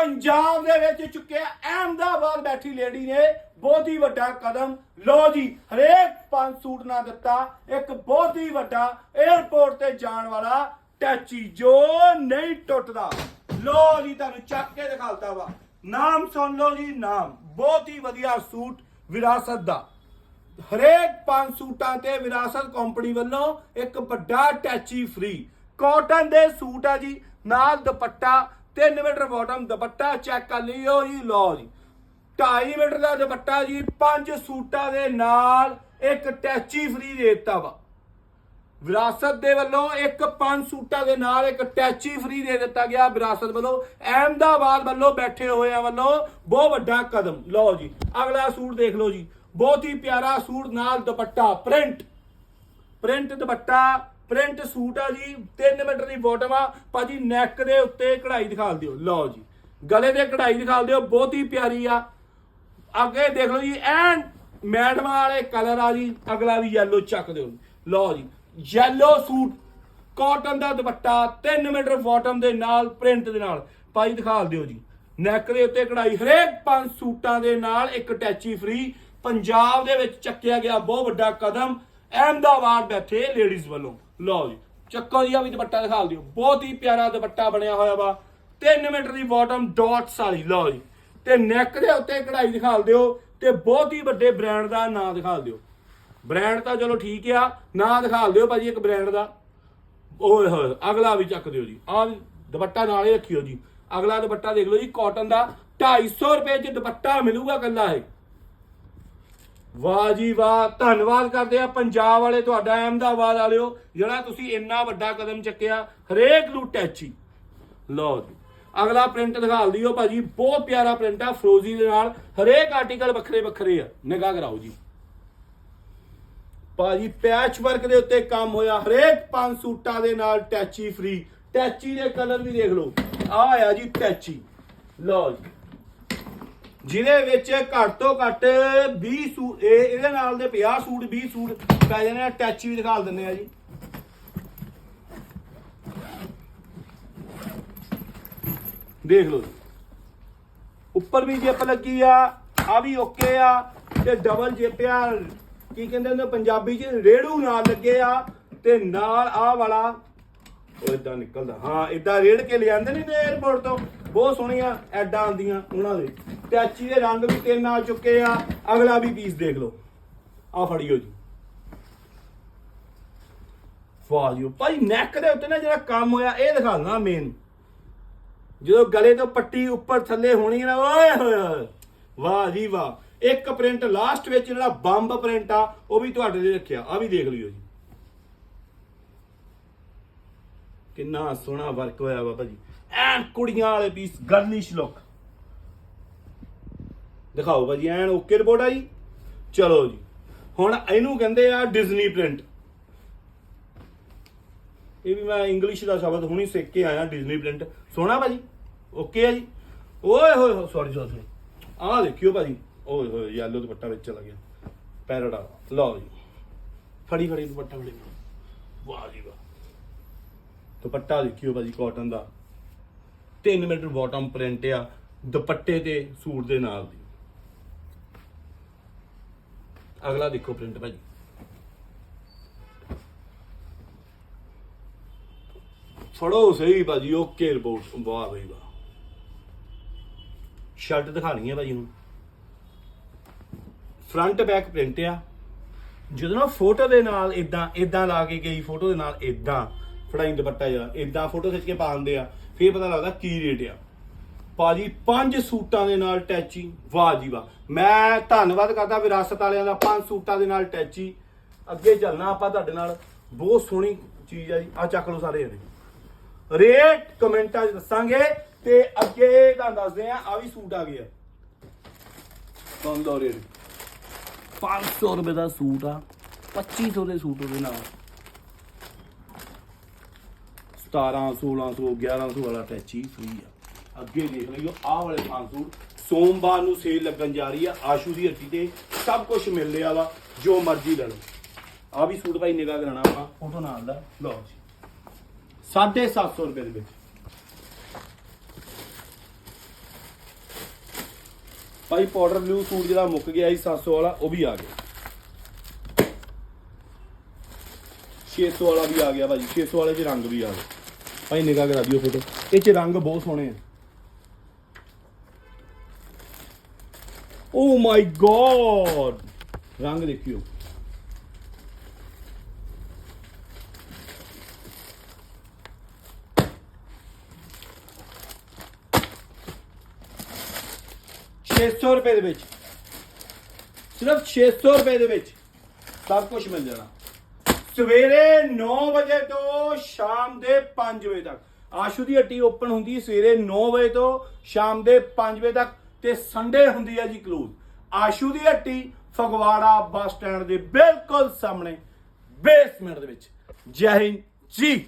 ਪੰਜਾਬ ਦੇ ਵਿੱਚ ਚੁੱਕਿਆ ਅਹਿਮਦਾਬਾਦ ਬੈਠੀ ਲੇਡੀ ਨੇ ਬਹੁਤ ਹੀ ਵੱਡਾ ਕਦਮ। ਲੋ ਜੀ, ਹਰੇਕ ਪੰਜ ਸੂਟ ਨਾ ਦਿੱਤਾ, ਇੱਕ ਬਹੁਤ ਹੀ ਵੱਡਾ 에어ਪੋਰਟ ਤੇ ਜਾਣ ਵਾਲਾ ਟੈਚੀ, ਜੋ ਨਹੀਂ ਟੁੱਟਦਾ। ਲੋ ਜੀ, ਤੁਹਾਨੂੰ ਚੱਕ ਕੇ ਦਿਖਾਲਤਾ ਵਾ। ਨਾਮ ਸੁਣ ਲਓ ਜੀ, ਨਾਮ। ਬਹੁਤ ਹੀ ਵਧੀਆ ਸੂਟ ਵਿਰਾਸਤ ਦਾ। ਹਰੇਕ ਪੰਜ ਸੂਟਾਂ ਤੇ ਵਿਰਾਸਤ ਕੰਪਨੀ ਵੱਲੋਂ ਇੱਕ ਵੱਡਾ ਟੈਚੀ ਫ੍ਰੀ ਕਾਟਨ ਦੇ ਸੂਟ ਆ ਜੀ, ਨਾਲ dupatta 3 metre bottom dupatta check ਕਰ ਲਿਓ ਜੀ, ਲਓ ਜੀ। 2.5 ਮੀਟਰ ਦਾ ਦੁਪੱਟਾ ਜੀ, ਪੰਜ ਸੂਟਾਂ ਦੇ ਨਾਲ ਇੱਕ ਟੈਚੀ ਫ੍ਰੀ ਦੇ ਦਿੱਤਾ ਵਾ। ਵਿਰਾਸਤ ਦੇ ਵੱਲੋਂ ਇੱਕ ਪੰਜ ਸੂਟਾਂ ਦੇ ਨਾਲ ਇੱਕ ਟੈਚੀ ਫ੍ਰੀ ਦੇ ਦਿੱਤਾ ਗਿਆ ਵਿਰਾਸਤ ਵੱਲੋਂ। ਅਹਿਮਦਾਬਾਦ ਵੱਲੋਂ ਬੈਠੇ ਹੋਇਆਂ ਵੱਲੋਂ ਬਹੁਤ ਵੱਡਾ ਕਦਮ। ਲਓ ਜੀ, ਅਗਲਾ ਸੂਟ ਦੇਖ ਲਓ ਜੀ। ਬਹੁਤ ਹੀ ਪਿਆਰਾ ਸੂਟ ਨਾਲ dupatta print print dupatta print suit ਆ ਜੀ 3 ਮੀਟਰ ਦੀ ਬਾਟਮ ਆ। ਭਾਜੀ ਨੈਕ ਦੇ ਉੱਤੇ ਕਢਾਈ ਦਿਖਾਲ ਦਿਓ। ਲਓ ਜੀ, ਗਲੇ ਤੇ ਕਢਾਈ ਦਿਖਾਲ ਦਿਓ, ਬਹੁਤ ਹੀ ਪਿਆਰੀ ਆ। ਅੱਗੇ ਦੇਖ ਲਓ ਜੀ, ਐਨ ਮੈਡਮਾਂ ਵਾਲੇ ਕਲਰ ਆ ਜੀ, ਅਗਲਾ ਵੀ ਯੈਲੋ ਚੱਕ ਦਿਓ। ਲਓ ਜੀ ਯੈਲੋ ਸੂਟ ਕਾਟਨ ਦਾ ਦੁਪੱਟਾ 3 ਮੀਟਰ ਬਾਟਮ ਦੇ ਨਾਲ ਪ੍ਰਿੰਟ ਦੇ ਨਾਲ। ਭਾਈ ਦਿਖਾਲ ਦਿਓ ਜੀ ਨੈਕ ਦੇ ਉੱਤੇ ਕਢਾਈ, ਹਰੇਕ ਪੰਜ ਸੂਟਾਂ ਦੇ ਨਾਲ ਇੱਕ ਟੈਚੀ ਫ੍ਰੀ ਪੰਜਾਬ ਦੇ ਵਿੱਚ ਚੱਕਿਆ ਗਿਆ ਬਹੁਤ ਵੱਡਾ ਕਦਮ, ਅਹਿਮਦਾਬਾਦ ਬੈਠੇ ਲੇਡੀਜ਼ ਵੱਲੋਂ। ਲਓ ਜੀ, ਚੱਕੋ ਜੀ ਆ ਵੀ ਦੁਪੱਟਾ ਦਿਖਾ ਦਿਓ। ਬਹੁਤ ਹੀ ਪਿਆਰਾ ਦੁਪੱਟਾ ਬਣਿਆ ਹੋਇਆ ਵਾ। 3 ਮੀਟਰ ਦੀ ਬਾਟਮ ਡਾਟਸ ਵਾਲੀ, ਲਓ ਜੀ। ਤੇ ਨੈਕ ਦੇ ਉੱਤੇ ਕਢਾਈ ਦਿਖਾ ਦਿਓ ਤੇ ਬਹੁਤ ਹੀ ਵੱਡੇ ਬ੍ਰਾਂਡ ਦਾ ਨਾਮ ਦਿਖਾ ਦਿਓ। ਬ੍ਰਾਂਡ ਤਾਂ ਚਲੋ ਠੀਕ ਆ, ਨਾਂ ਦਿਖਾ ਦਿਓ ਭਾਜੀ ਇੱਕ ਬ੍ਰਾਂਡ ਦਾ। ਓਏ ਹੋਏ, ਅਗਲਾ ਵੀ ਚੱਕ ਦਿਓ ਜੀ। ਆਹ ਵੀ ਦੁਪੱਟਾ ਨਾਲ ਹੀ ਰੱਖਿਓ ਜੀ। ਅਗਲਾ ਦੁਪੱਟਾ ਦੇਖ ਲਓ ਜੀ ਕਾਟਨ ਦਾ। 250 ਰੁਪਏ ਚ ਦੁਪੱਟਾ ਮਿਲੂਗਾ ਕੱਲਾ ਇਹ। ਵਾਹ ਜੀ ਵਾਹ। ਧੰਨਵਾਦ ਕਰਦੇ ਆ ਪੰਜਾਬ ਵਾਲੇ, ਤੁਹਾਡਾ ਅਹਿਮਦਾਬਾਦ ਵਾਲਿਓ, ਜਿਹੜਾ ਤੁਸੀਂ ਇੰਨਾ ਵੱਡਾ ਕਦਮ ਚੱਕਿਆ, ਹਰੇਕ ਨੂੰ ਟੈਚੀ। ਲਓ ਜੀ, ਅਗਲਾ ਪ੍ਰਿੰਟ ਦਿਖਾ ਦਿਓ ਭਾਜੀ, ਬਹੁਤ ਪਿਆਰਾ ਪ੍ਰਿੰਟ ਆ ਫਰੋਜ਼ੀ ਦੇ ਨਾਲ। ਹਰੇਕ ਆਰਟੀਕਲ ਵੱਖਰੇ ਵੱਖਰੇ ਆ। ਨਿਗਾਹ ਕਰਾਓ ਜੀ। ਭਾਜੀ ਪੈਚ ਵਰਕ ਦੇ ਉੱਤੇ ਕੰਮ ਹੋਇਆ, ਹਰੇਕ ਪੰਜ ਸੂਟਾਂ ਦੇ ਨਾਲ ਟੈਚੀ ਫ੍ਰੀ ਟੈਚੀ ਦੇ ਕਲਰ ਵੀ ਦੇਖ ਲਓ। ਆ ਆਇਆ ਜੀ ਟੈਚੀ। ਲਓ ਜੀ। ਜਿਹਦੇ ਵਿੱਚ ਘੱਟ ਤੋਂ ਘੱਟ 20 ਸੂਟ ਇਹ ਇਹਦੇ ਨਾਲ ਦੇ 50 ਸੂਟ 20 ਸੂਟ ਪੈ ਜਾਣੇ ਆ। ਟੈਚੀ ਵੀ ਦਿਖਾ ਦਿੰਦੇ ਆ ਜੀ। ਦੇਖ ਲਓ ਉੱਪਰ ਵੀ ਜਿੱਪ ਲੱਗੀ ਆ ਆ ਵੀ ਓਕੇ ਆ ਤੇ ਡਬਲ ਜਿੱਪ ਆ। ਕੀ ਕਹਿੰਦੇ ਨੇ ਪੰਜਾਬੀ ਚ ਰੇੜੂ ਨਾਲ ਲੱਗੇ ਆ ਤੇ ਨਾਲ ਆ ਵਾਲਾ ਉਹ ਇਦਾਂ ਨਿਕਲਦਾ। ਹਾਂ ਇਦਾਂ ਰੇੜ ਕੇ ਲਿਆਂਦੇ ਨਹੀਂ ਤੇ 에어ਪੋਰਟ ਤੋਂ। ਬਹੁਤ ਸੋਹਣੀਆਂ ਐਡਾਂ ਆਉਂਦੀਆਂ ਉਹਨਾਂ ਦੇ। ਟੈਚੀ ਦੇ ਰੰਗ ਵੀ ਤਿੰਨ ਆ ਚੁੱਕੇ ਆ। ਅਗਲਾ ਵੀ ਪੀਸ ਦੇਖ ਲਓ। ਆ ਫੜਿਓ ਜੀ। ਵਾਹ ਜੀ ਭਾਈ ਨੈਕ ਦੇ ਉੱਤੇ ਨਾ ਜਿਹੜਾ ਕੰਮ ਹੋਇਆ, ਇਹ ਦਿਖਾ ਦਿੰਦਾ ਮੇਨ ਜਦੋਂ ਗਲੇ ਤੋਂ ਪੱਟੀ ਉੱਪਰ ਥੱਲੇ ਹੋਣੀ ਨਾ, ਓਏ ਹੋਏ ਹੋਏ। ਵਾਹ ਜੀ ਵਾਹ। ਇੱਕ ਪ੍ਰਿੰਟ ਲਾਸਟ ਵਿੱਚ ਜਿਹੜਾ ਬੰਬ ਪ੍ਰਿੰਟ ਆ, ਉਹ ਵੀ ਤੁਹਾਡੇ ਲਈ ਰੱਖਿਆ। ਆ ਵੀ ਦੇਖ ਲਿਓ ਜੀ। ਕਿੰਨਾ ਸੋਹਣਾ ਵਰਕ ਹੋਇਆ ਵਾ ਭਾਜੀ ਐਨ ਕੁੜੀਆਂ ਵਾਲੇ ਪੀਸ ਗਰਲਿਸ਼ ਲੁੱਕ ਦਿਖਾਓ ਭਾਜੀ ਐਨ ਓਕੇ ਰਿਪੋਰਟ ਆ ਜੀ ਚਲੋ ਜੀ। ਹੁਣ ਇਹਨੂੰ ਕਹਿੰਦੇ ਆ ਡਿਜ਼ਨੀ ਪ੍ਰਿੰਟ ਇਹ ਵੀ ਮੈਂ ਇੰਗਲਿਸ਼ ਦਾ ਸ਼ਬਦ ਹੁਣੀ ਸਿੱਖ ਕੇ ਆਇਆ ਡਿਜ਼ਨੀ ਪ੍ਰਿੰਟ ਸੋਹਣਾ ਭਾਜੀ ਓਕੇ ਆ ਜੀ? ਓਏ ਹੋਏ ਸੌਰੀ ਸੌਰੀ ਆਹ ਦੇਖਿਓ ਭਾਜੀ। ਓਏ ਹੋਏ ਯੈਲੋ ਦੁਪੱਟਾ ਵਿੱਚ ਚਲਾ ਗਿਆ। ਪੈਰਾਡਾ ਲਓ ਜੀ। ਫੜੀ ਫੜੀ ਦੁਪੱਟਾ ਫੜੀ। ਵਾਹ ਜੀ ਵਾਹ। ਦੁਪੱਟਾ ਦੇਖਿਓ ਭਾਜੀ ਕਾਟਨ ਦਾ। 3 ਮੀਟਰ ਬਾਟਮ ਪ੍ਰਿੰਟ ਆ, ਦੁਪੱਟੇ ਤੇ ਸੂਟ ਦੇ ਨਾਲ ਦੀ। ਅਗਲਾ ਦੇਖੋ ਪ੍ਰਿੰਟ ਭਾਜੀ। ਫੜੋ ਸਹੀ ਭਾਜੀ ਓਕੇ ਰਿਪੋਰਟ ਵਾਹ ਬਈ ਵਾਹ। ਸ਼ਰਟ ਦਿਖਾਣੀ ਹੈ ਭਾਜੀ ਹੁਣ। ਫਰੰਟ ਬੈਕ ਪ੍ਰਿੰਟ ਆ। ਜਦੋਂ ਨਾ ਫੋਟੋ ਦੇ ਨਾਲ ਇਦਾਂ ਇਦਾਂ ਲਾ ਕੇ ਗਈ ਫੋਟੋ ਦੇ ਨਾਲ ਇਦਾਂ ਫੜਾਈ ਦੁਪੱਟਾ ਜਿਹੜਾ ਇਦਾਂ ਫੋਟੋ ਖਿੱਚ ਕੇ ਪਾ ਦਿੰਦੇ ਆ, ਫੇਰ ਪਤਾ ਲੱਗਦਾ ਕੀ ਰੇਟ ਆ। ਭਾਜੀ, ਪੰਜ ਸੂਟਾਂ ਦੇ ਨਾਲ ਟੈਚੀ, ਵਾਹ ਜੀ ਵਾਹ। ਮੈਂ ਧੰਨਵਾਦ ਕਰਦਾ ਵਿਰਾਸਤ ਵਾਲਿਆਂ ਦਾ, ਪੰਜ ਸੂਟਾਂ ਦੇ ਨਾਲ ਟੈਚੀ। ਅੱਗੇ ਚੱਲਣਾ ਆਪਾਂ ਤੁਹਾਡੇ ਨਾਲ, ਬਹੁਤ ਸੋਹਣੀ ਚੀਜ਼ ਆ ਜੀ ਆ ਚੱਕ ਲਓ ਸਾਰੇ ਇਹਦੇ। ਰੇਟ ਕਮੈਂਟਾਂ 'ਚ ਦੱਸਾਂਗੇ ਤੇ ਅੱਗੇ ਤੁਹਾਨੂੰ ਦੱਸਦੇ ਆ ਆ ਵੀ ਸੂਟ ਆ ਗਿਆ। ਕੌਣ ਦਾ ਰੇਟ 500 ਰੁਪਏ ਦਾ ਸੂਟ ਆ 2500 ਦੇ ਸੂਟ ਉਹਦੇ ਨਾਲ। 17 1600 1100 ਵਾਲਾ ਟੈਚੀ ਫ੍ਰੀ ਆ। ਅੱਗੇ ਦੇਖ ਲਈਓ, ਆਹ ਵਾਲੇ ਪੰਜ ਸੂਟ। ਸੋਮਵਾਰ ਨੂੰ ਸੇਲ ਲੱਗਣ ਜਾ ਰਹੀ ਆ, ਆਸ਼ੂ ਦੀ ਹੱਟੀ ਤੇ ਸਭ ਕੁਝ ਮਿਲ ਰਿਹਾ ਵਾ, ਜੋ ਮਰਜ਼ੀ ਲੈ ਲਓ। ਆ ਵੀ ਸੂਟ ਭਾਈ ਨਿਗਾਹ ਕਰਾਣਾ ਆਪਾਂ ਫੋਟੋ ਨਾਲ ਦਾ। ਲਓ ਜੀ। 750 ਰੁਪਏ ਦੇ ਵਿੱਚ। ਭਾਈ ਪਾਊਡਰ ਬਲੂ ਸੂਟ ਜਿਹੜਾ ਮੁੱਕ ਗਿਆ ਸੀ 700 ਵਾਲਾ, ਉਹ ਵੀ ਆ ਗਿਆ। 600 ਵਾਲਾ ਵੀ ਆ ਗਿਆ ਭਾਜੀ 600 ਵਾਲੇ 'ਚ ਰੰਗ ਵੀ ਆ ਗਿਆ ਭਾਈ ਨਿਗਾਹ ਕਰਾ ਦਿਓ ਫੋਟੋ ਇਹ 'ਚ ਰੰਗ ਬਹੁਤ ਸੋਹਣੇ ਆ। ਓ ਮਾਈ ਗॉड ਰੰਗ ਦੇਖਿਓ। ਛੇ ਸੌ ਰੁਪਏ ਦੇ ਵਿੱਚ। ਸਿਰਫ 600 ਰੁਪਏ ਦੇ ਵਿੱਚ। ਸਭ ਕੁਝ ਮਿਲ ਜਾਣਾ। ਸਵੇਰੇ 9 ਵਜੇ ਤੋਂ ਸ਼ਾਮ ਦੇ 5 ਵਜੇ ਤੱਕ। ਆਸ਼ੂ ਦੀ ਹੱਟੀ ਓਪਨ ਹੁੰਦੀ ਹੈ ਸਵੇਰੇ 9 ਵਜੇ ਤੋਂ ਸ਼ਾਮ ਦੇ 5 ਵਜੇ ਤੱਕ ਤੇ ਸੰਡੇ ਹੁੰਦੀ ਹੈ ਜੀ ਕਲੋਜ਼ ਆਸ਼ੂ ਦੀ ਹੱਟੀ ਫਗਵਾੜਾ ਬੱਸ ਸਟੈਂਡ ਦੇ ਬਿਲਕੁਲ ਸਾਹਮਣੇ ਬੇਸਮੈਂਟ ਦੇ ਵਿੱਚ। ਜੈ ਹਿੰਦ, ਜੀ।